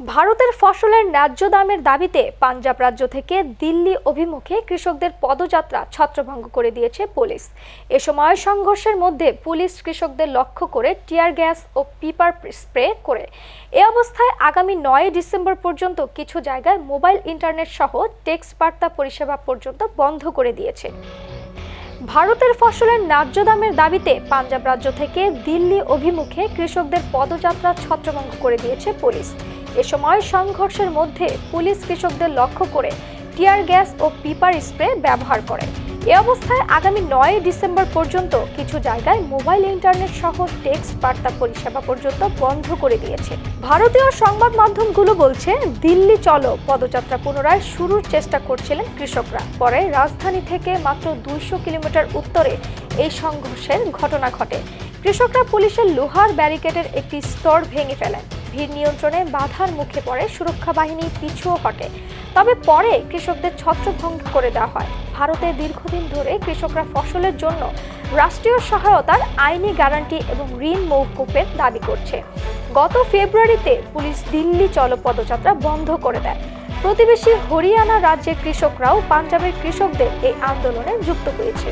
ভারতের ফসলের ন্যায্য দামের দাবিতে পাঞ্জাব রাজ্য থেকে দিল্লি অভিমুখে কৃষকদের পদযাত্রা ছত্রভঙ্গ করে দিয়েছে পুলিশ। এ সময় সংঘর্ষের মধ্যে পুলিশ কৃষকদের লক্ষ্য করে টিয়ার গ্যাস ও পিপার স্প্রে করে। এ অবস্থায় আগামী নয় ডিসেম্বর পর্যন্ত কিছু জায়গায় মোবাইল ইন্টারনেট সহ টেক্সট বার্তা পরিষেবা পর্যন্ত বন্ধ করে দিয়েছে। ভারতের ফসলের ন্যায্য দামের দাবিতে পাঞ্জাব রাজ্য থেকে দিল্লি অভিমুখে কৃষকদের পদযাত্রা ছত্রভঙ্গ করে দিয়েছে পুলিশ। এ সময় সংঘর্ষের মধ্যে পুলিশ কৃষকদের লক্ষ্য করে টিয়ার গ্যাস ও পিপার স্প্রে ব্যবহার করে। এ অবস্থায় আগামী নয় ডিসেম্বর পর্যন্ত কিছু জায়গায় মোবাইল, ইন্টারনেট সহ টেক্সট বার্তা পরিষেবা পর্যন্ত বন্ধ করে দিয়েছে। ভারতীয় সংবাদ মাধ্যমগুলো বলছে, দিল্লি চলো, পদযাত্রা পুনরায় শুরুর চেষ্টা করছিলেন কৃষকরা। পরে রাজধানী থেকে মাত্র দুইশো কিলোমিটার উত্তরে এই সংঘর্ষের ঘটনা ঘটে। কৃষকরা পুলিশের লোহার ব্যারিকেডের একটি স্তর ভেঙে ফেলেন। ভিড় নিয়ন্ত্রণে বাধার মুখে পড়ে সুরক্ষা বাহিনী পিছুও হটে। তবে পরে কৃষকদের ছত্রভঙ্গ করে দেওয়া হয়। ভারতে দীর্ঘদিন ধরে কৃষকরা ফসলের জন্য রাষ্ট্রীয় সহায়তার আইনি গ্যারান্টি এবং ঋণ মৌকুফের দাবি করছে। গত ফেব্রুয়ারিতে পুলিশ দিল্লি চলো পদযাত্রা বন্ধ করে দেয়। প্রতিবেশী হরিয়ানা রাজ্যের কৃষকরাও পাঞ্জাবের কৃষকদের এই আন্দোলনে যুক্ত হয়েছে।